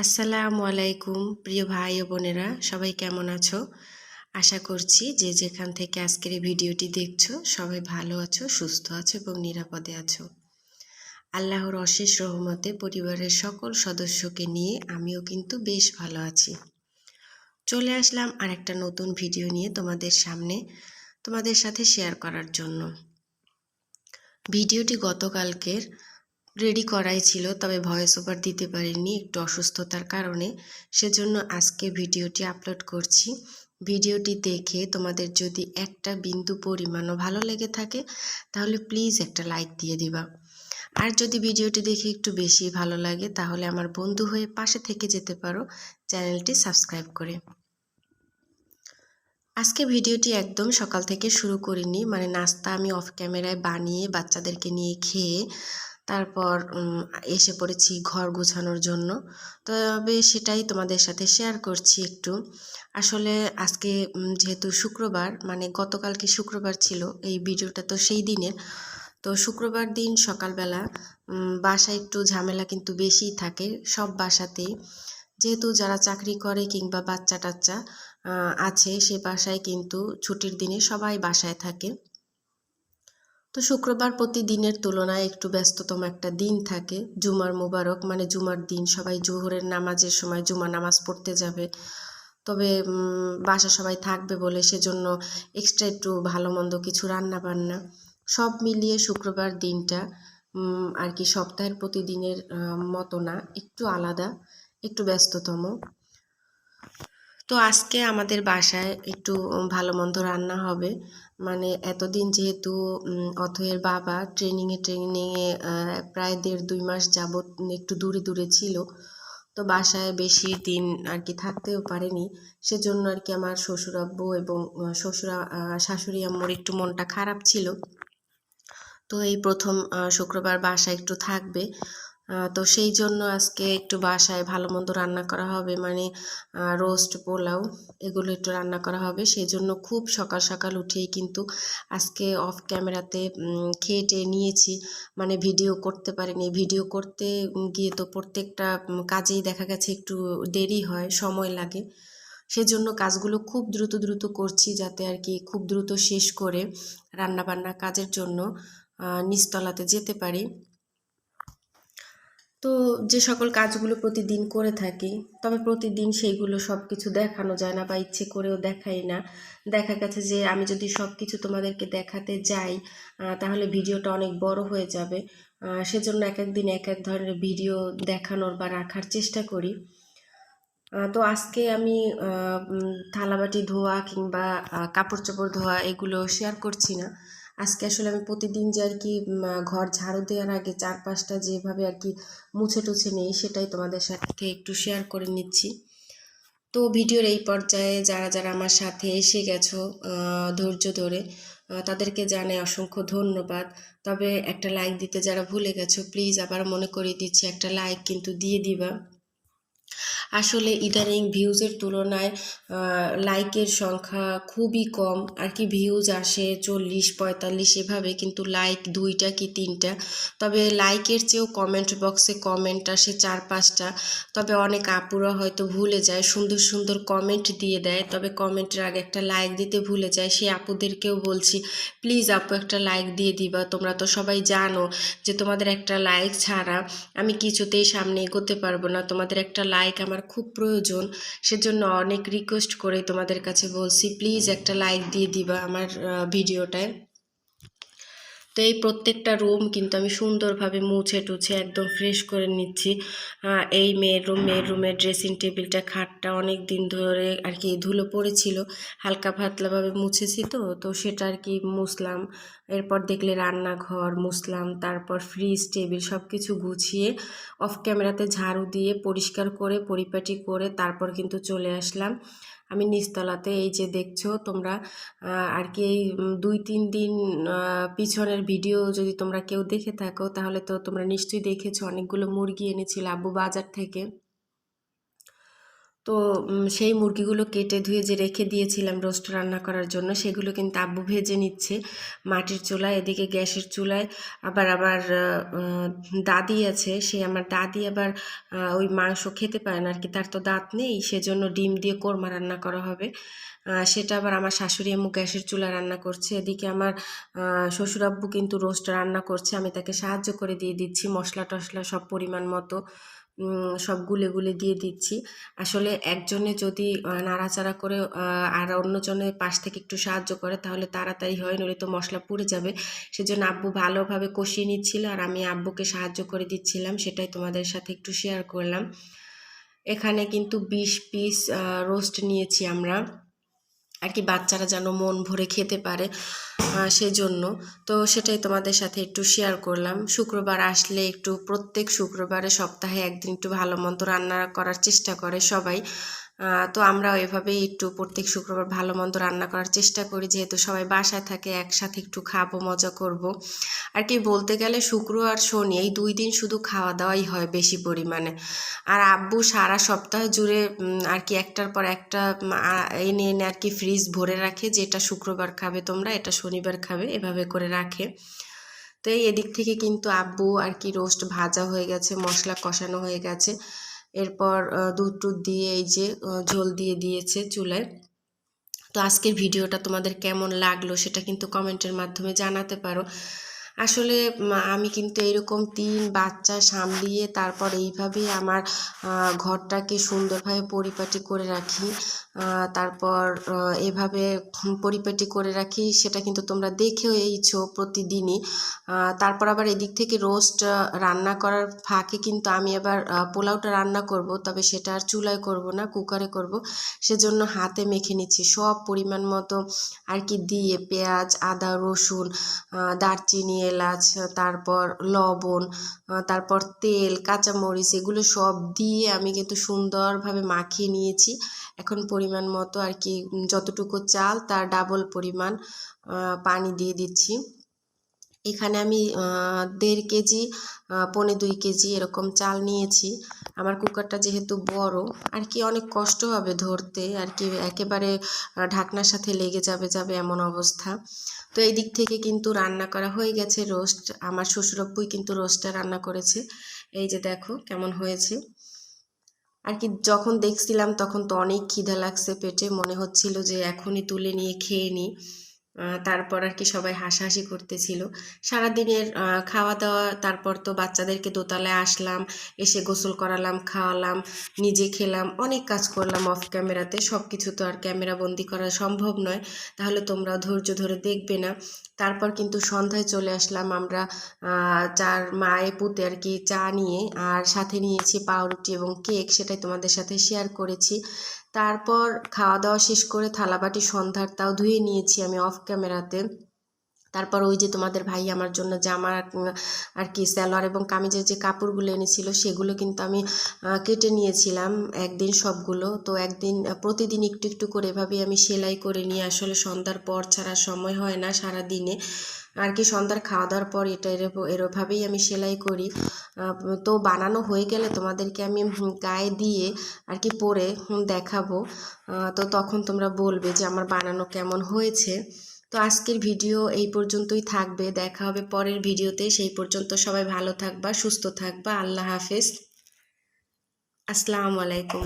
আসসালামু আলাইকুম, প্রিয় ভাই ও বোনেরা, সবাই কেমন আছো? আশা করছি যে যেখান থেকে আজকের এই ভিডিওটি দেখছ, সবাই ভালো আছো, সুস্থ আছো এবং নিরাপদে আছো। আল্লাহর অশেষ রহমতে পরিবারের সকল সদস্যকে নিয়ে আমিও কিন্তু বেশ ভালো আছি। চলে আসলাম আর একটা নতুন ভিডিও নিয়ে তোমাদের সামনে, তোমাদের সাথে শেয়ার করার জন্য। ভিডিওটি গতকালকের রেডি করাই ছিল, তবে ভয়েস ওভার দিতে পারিনি একটু অসুস্থতার কারণে। সেজন্য আজকে ভিডিওটি আপলোড করছি। ভিডিওটি দেখে তোমাদের যদি একটা বিন্দু পরিমাণও ভালো লেগে থাকে, তাহলে প্লিজ একটা লাইক দিয়ে দিবা। আর যদি ভিডিওটি দেখে একটু বেশি ভালো লাগে, তাহলে আমার বন্ধু হয়ে পাশে থেকে যেতে পারো চ্যানেলটি সাবস্ক্রাইব করে। আজকে ভিডিওটি একদম সকাল থেকে শুরু করিনি মানে নাস্তা আমি অফ ক্যামেরায় বানিয়ে বাচ্চাদেরকে নিয়ে খেয়ে তারপর এসে পড়েছি ঘর গোছানোর জন্য। তবে সেটাই তোমাদের সাথে শেয়ার করছি একটু। আসলে আজকে যেহেতু শুক্রবার মানে গতকালকে শুক্রবার ছিল এই ভিডিওটা তো সেই দিনের। তো শুক্রবার দিন সকালবেলা বাসায় একটু ঝামেলা কিন্তু বেশিই থাকে সব বাসাতেই। যেহেতু যারা চাকরি করে কিংবা বাচ্চা টাচ্চা আছে সে বাসায় কিন্তু ছুটির দিনে সবাই বাসায় থাকে। তো শুক্রবার প্রতিদিনের তুলনায় একটু ব্যস্ততম একটা দিন থাকে। জুমার মুবারক মানে জুমার দিন, সবাই জোহরের নামাজের সময় জুমা নামাজ পড়তে যাবে। তবে বাসা সবাই থাকবে বলে সেজন্য এক্সট্রা একটু ভালো মন্দ কিছু রান্না বান্না সব মিলিয়ে শুক্রবার দিনটা আর কি সপ্তাহের প্রতিদিনের মতো না, একটু আলাদা, একটু ব্যস্ততম। তো আজকে আমাদের বাসায় একটু ভালো মন্দ রান্না হবে। মানে এতদিন যেহেতু অথয়ের বাবা ট্রেনিংয়ে ট্রেনিংয়ে প্রায় দেড় দুই মাস যাবৎ একটু দূরে দূরে ছিল। তো বাসায় বেশি দিন আর কি থাকতেও পারেনি। সেজন্য আর কি আমার শ্বশুর আব্বু এবং শ্বশুরা শাশুড়ি আম্মুর একটু মনটা খারাপ ছিল। তো এই প্রথম শুক্রবার বাসায় একটু থাকবে। তো সেই জন্য আজকে একটু বাসায় ভালো মন্দ রান্না করা হবে মানে রোস্ট পোলাও, এগুলো একটু রান্না করা হবে। সেই জন্য খুব সকাল সকাল উঠেই কিন্তু আজকে অফ ক্যামেরাতে খেয়ে টেয়ে নিয়েছি। মানে ভিডিও করতে পারিনি। ভিডিও করতে গিয়ে তো প্রত্যেকটা কাজেই দেখা গেছে একটু দেরি হয়, সময় লাগে। সেজন্য কাজগুলো খুব দ্রুত দ্রুত করছি যাতে আর কি খুব দ্রুত শেষ করে রান্নাবান্না কাজের জন্য নিচতলাতে যেতে পারি। তো যে সকল কাজগুলো প্রতিদিন করে থাকি, তবে প্রতিদিন সেইগুলো সব কিছু দেখানো যায় না বা ইচ্ছে করেও দেখাই না। দেখা গেছে যে আমি যদি সব কিছু তোমাদেরকে দেখাতে যাই তাহলে ভিডিওটা অনেক বড় হয়ে যাবে। সেজন্য এক এক দিন এক এক ধরনের ভিডিও দেখানোর বা রাখার চেষ্টা করি। তো আজকে আমি থালাবাটি ধোয়া কিংবা কাপড় চোপড় ধোয়া এগুলো শেয়ার করছি না। আজকে আসলে আমি প্রতিদিন যে আর কি ঘর ঝাড়ু দেওয়ার আগে চারপাশটা যেভাবে আর কি মুছে টুছে নেই সেটাই তোমাদের সাথে একটু শেয়ার করে নিচ্ছি। তো ভিডিওর এই পর্যায়ে যারা যারা আমার সাথে এসে গেছো ধৈর্য ধরে তাদেরকে জানে অসংখ্য ধন্যবাদ। তবে একটা লাইক দিতে যারা ভুলে গেছো প্লিজ আবার মনে করিয়ে দিচ্ছি, একটা লাইক কিন্তু দিয়ে দিবা। আসলে ইদানিং ভিউজের তুলনায় লাইকের সংখ্যা খুবই কম। আর কি ভিউজ আসে চল্লিশ, পঁয়তাল্লিশ, এভাবে কিন্তু লাইক দুইটা কি তিনটা। তবে লাইকের চেয়েও কমেন্ট বক্সে কমেন্ট আসে চার, পাঁচটা। তবে অনেক আপুরা হয়তো ভুলে যায়, সুন্দর সুন্দর কমেন্ট দিয়ে দেয়। তবে কমেন্টের আগে একটা লাইক দিতে ভুলে যায়, সেই আপুদেরকেও বলছি প্লিজ আপু, একটা লাইক দিয়ে দিবা। তোমরা তো সবাই জানো যে তোমাদের একটা লাইক ছাড়া আমি কিছুতেই সামনে এগোতে পারব না। তোমাদের একটা লাইক আমার আমার খুব প্রয়োজন, সেজন্য অনেক রিকোয়েস্ট করে তোমাদের কাছে বলছি প্লিজ একটা লাইক দিয়ে দিবা আমার ভিডিওটায় তো এই প্রত্যেকটা রুম কিন্তু আমি সুন্দরভাবে মুছে টুছে একদম ফ্রেশ করে নিচ্ছি। এই মেয়ের রুম মেয়ের রুমের ড্রেসিং টেবিলটা খাটটা অনেক দিন ধরে আর কি ধুলো পড়েছিল, হালকা পাতলাভাবে মুছেছি তো তো সেটা আর কি মুছলাম। এরপর দেখলে রান্নাঘর মুছলাম, তারপর ফ্রিজ টেবিল সব কিছু গুছিয়ে অফ ক্যামেরাতে ঝাড়ু দিয়ে পরিষ্কার করে, পরিপাটি করে তারপর কিন্তু চলে আসলাম। আমি নিচতলাতে এই যে দেখছ তোমরা আর কি এই দুই তিন দিন পিছনের ভিডিও যদি তোমরা কেউ দেখে থাকো, তাহলে তো তোমরা নিশ্চয়ই দেখেছ, অনেকগুলো মুরগি এনেছিল আব্বু বাজার থেকে। তো সেই মুরগিগুলো কেটে ধুয়ে যে রেখে দিয়েছিলাম রোস্ট রান্না করার জন্য, সেগুলো কিন্তু আব্বু ভেজে নিচ্ছে মাটির চুলায়, এদিকে গ্যাসের চুলায়। আবার আবার দাদি আছে, সে আমার দাদি আবার ওই মাংস খেতে পারে না আর কি তার তো দাঁত নেই, সেজন্য ডিম দিয়ে কোরমা রান্না করা হবে। সেটা আবার আমার শাশুড়ি আম্মু গ্যাসের চুলা রান্না করছে, এদিকে আমার শ্বশুর আব্বু কিন্তু রোস্ট রান্না করছে, আমি তাকে সাহায্য করে দিয়ে দিচ্ছি মশলা টশলা সব পরিমাণ মতো। সব গুলে গুলে দিয়ে দিচ্ছি। আসলে একজনে যদি নাড়াচাড়া করে আর অন্যজনে পাশ থেকে একটু সাহায্য করে, তাহলে তাড়াতাড়ি হয়, নইলে তো মশলা পুড়ে যাবে। সেজন্য আব্বু ভালোভাবে কষিয়ে নিচ্ছিল, আর আমি আব্বুকে সাহায্য করে দিচ্ছিলাম। সেটাই তোমাদের সাথে একটু শেয়ার করলাম। এখানে কিন্তু বিশ পিস রোস্ট নিয়েছি আমরা। আর কি বাচ্চারা যেন মন ভরে খেতে পারে সেই জন্য তো সেটাই তোমাদের সাথে একটু শেয়ার করলাম। শুক্রবার আসলে একটু প্রত্যেক শুক্রবারে সপ্তাহে একদিন একটু ভালো মন্দ রান্না করার চেষ্টা করে সবাই। তো আমরাও এভাবেই একটু প্রত্যেক শুক্রবার ভালো মন্দ রান্না করার চেষ্টা করি, যেহেতু সবাই বাসায় থাকে, একসাথে একটু খাব, মজা করব। আর কি বলতে গেলে শুক্র আর শনি, এই দুই দিন শুধু খাওয়া দাওয়াই হয় বেশি পরিমাণে। আর আব্বু সারা সপ্তাহ জুড়ে আর কি একটার পর একটা এনে এনে আর কি ফ্রিজ ভরে রাখে যে এটা শুক্রবার খাবে তোমরা, এটা শনিবার খাবে, এভাবে করে রাখে। তো এই এদিক থেকে কিন্তু আব্বু আর কি রোস্ট ভাজা হয়ে গেছে, মশলা কষানো হয়ে গেছে। এরপর দুধ টুধ দিয়ে এই যে ঝোল দিয়ে দিয়েছে চুলায়। তো আজকের ভিডিওটা তোমাদের কেমন লাগল সেটা কিন্তু কমেন্টের মাধ্যমে জানাতে পারো। আসলে আমি কিন্তু এরকম তিন বাচ্চা সামলিয়ে তারপর এইভাবেই আমার ঘরটাকে সুন্দরভাবে পরিপাটি করে রাখি। তারপর এভাবে পরিপাটি করে রাখি, সেটা কিন্তু তোমরা দেখেও এইছো প্রতিদিনই। তারপর আবার এদিক থেকে রোস্ট রান্না করার ফাঁকে কিন্তু আমি আবার পোলাওটা রান্না করব, তবে সেটা আর চুলায় করব না, কুকারে করব। সেজন্য হাতে মেখে নিচ্ছি। সব পরিমাণ মতো আর কি দিয়ে পেঁয়াজ, আদা, রসুন দারচিনি এলাচ তারপর লবণ তারপর তেল, কাঁচামরিচ, এগুলো সব দিয়ে আমি কিন্তু সুন্দরভাবে মাখিয়ে নিয়েছি। এখন পরিমাণ মতো আর কি যতটুকু চাল তার ডাবল পরিমাণ পানি দিয়ে দিচ্ছি। এখানে আমি দেড় কেজি পনে দুই কেজি এরকম চাল নিয়েছি। আমার কুকারটা যেহেতু বড় আর কি অনেক কষ্ট হবে ধরতে আর কি একেবারে ঢাকনার সাথে লেগে যাবে যাবে এমন অবস্থা। তো এই দিক থেকে কিন্তু রান্না করা হয়ে গেছে রোস্ট। আমার শ্বশুরব্বুই কিন্তু রোস্টটা রান্না করেছে। এই যে দেখো কেমন হয়েছে। আর কি যখন দেখছিলাম তখন তো অনেক খিদা লাগছে পেটে। মনে হচ্ছিল যে এখনই তুলে নিয়ে খেয়ে নিই তারপর আর কি সবাই হাসাহাসি করতেছিল। সারাদিনের খাওয়া দাওয়া তারপর তো বাচ্চাদেরকে দোতলায় আসলাম, এসে গোসল করালাম, খাওয়ালাম, নিজে খেলাম, অনেক কাজ করলাম অফ ক্যামেরাতে সব কিছু তো আর ক্যামেরা বন্দি করা সম্ভব নয়, তাহলে তোমরা ধৈর্য ধরে দেখবে না। তারপর কিন্তু সন্ধ্যায় চলে আসলাম আমরা চার মায়ে পুঁতে আর কি চা নিয়ে, আর সাথে নিয়েছি পাউরুটি এবং কেক, সেটাই তোমাদের সাথে শেয়ার করেছি। তারপর খাওয়া দাওয়া শেষ করে থালাবাটি সন্ধ্যার তাও ধুয়ে নিয়েছি আমি অফ ক্যামেরাতে তারপর ওই যে তোমাদের ভাই আমার জন্য জামা আর কি স্যালোয়ার এবং কামিজের যে কাপড়গুলো এনেছিল সেগুলো কিন্তু আমি কেটে নিয়েছিলাম একদিন সবগুলো। তো একদিন প্রতিদিন একটু একটু করে এভাবেই আমি সেলাই করে নিয়ে আসলে সন্ধ্যার পর ছাড়া সময় হয় না সারা দিনে আর কি সন্ধ্যার খাওয়া দাওয়ার পর এটা এরভাবেই আমি সেলাই করি। তো বানানো হয়ে গেলে তোমাদেরকে আমি গায়ে দিয়ে আর কি পরে দেখাবো। তো তখন তোমরা বলবে যে আমার বানানো কেমন হয়েছে। তো আজকের ভিডিও এই পর্যন্তই থাকবে। দেখা হবে পরের ভিডিওতে। সেই পর্যন্ত সবাই ভালো থাকবা, সুস্থ থাকবা। আল্লাহ হাফেজ। আসসালামু আলাইকুম।